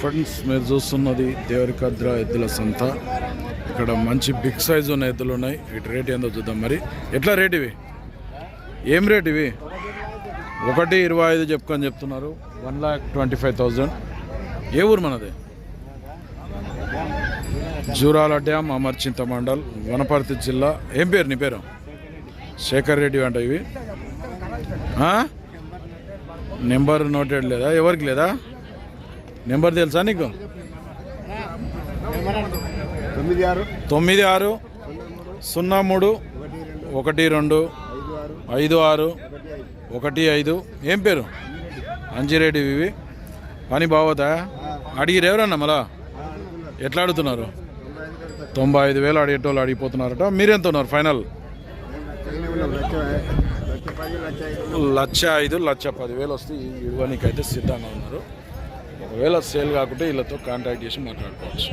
Friends మీరు చూస్తున్నది దేవరికద్ర ఎద్దుల సంత. ఇక్కడ మంచి బిగ్ సైజ్ ఉన్న ఎద్దులు ఉన్నాయి. వీటి రేట్ ఏందో చూద్దాం మరి. ఎట్లా రేట్ ఇవి? ఏం రేట్ ఇవి? ఒకటి ఇరవై ఐదు చెప్పుకొని చెప్తున్నారు. One lakh twenty five thousand ఏ ఊరు మనది? జూరాల డ్యామ్ అమర్చింత మండల్ వనపర్తి జిల్లా. ఏం పేరు నీ పేరు? శేఖర్ రెడ్డి అంట ఇవి. నెంబర్ నోటెడ్ లేదా? ఎవరికి లేదా? నెంబర్ తెలుసా నీకు? తొమ్మిది ఆరు. తొమ్మిది ఆరు సున్నా మూడు ఒకటి రెండు ఐదు ఆరు ఒకటి ఐదు. ఏం పేరు? అంజిరెడ్డి ఇవి పని బాగోతా అడిగిరు ఎవరన్నా మళ్ళా? ఎట్లా అడుగుతున్నారు? తొంభై ఐదు వేలు అడిగేటోళ్ళు అడిగిపోతున్నారట. మీరెంత ఉన్నారు ఫైనల్? లక్ష ఐదు లక్ష పదివేలు వస్తే ఇవ్వడానికైతే సిద్ధంగా ఉన్నారు. ఒకవేళ సేల్ కాకుంటే వీళ్ళతో కాంటాక్ట్ చేసి మాట్లాడుకోవచ్చు.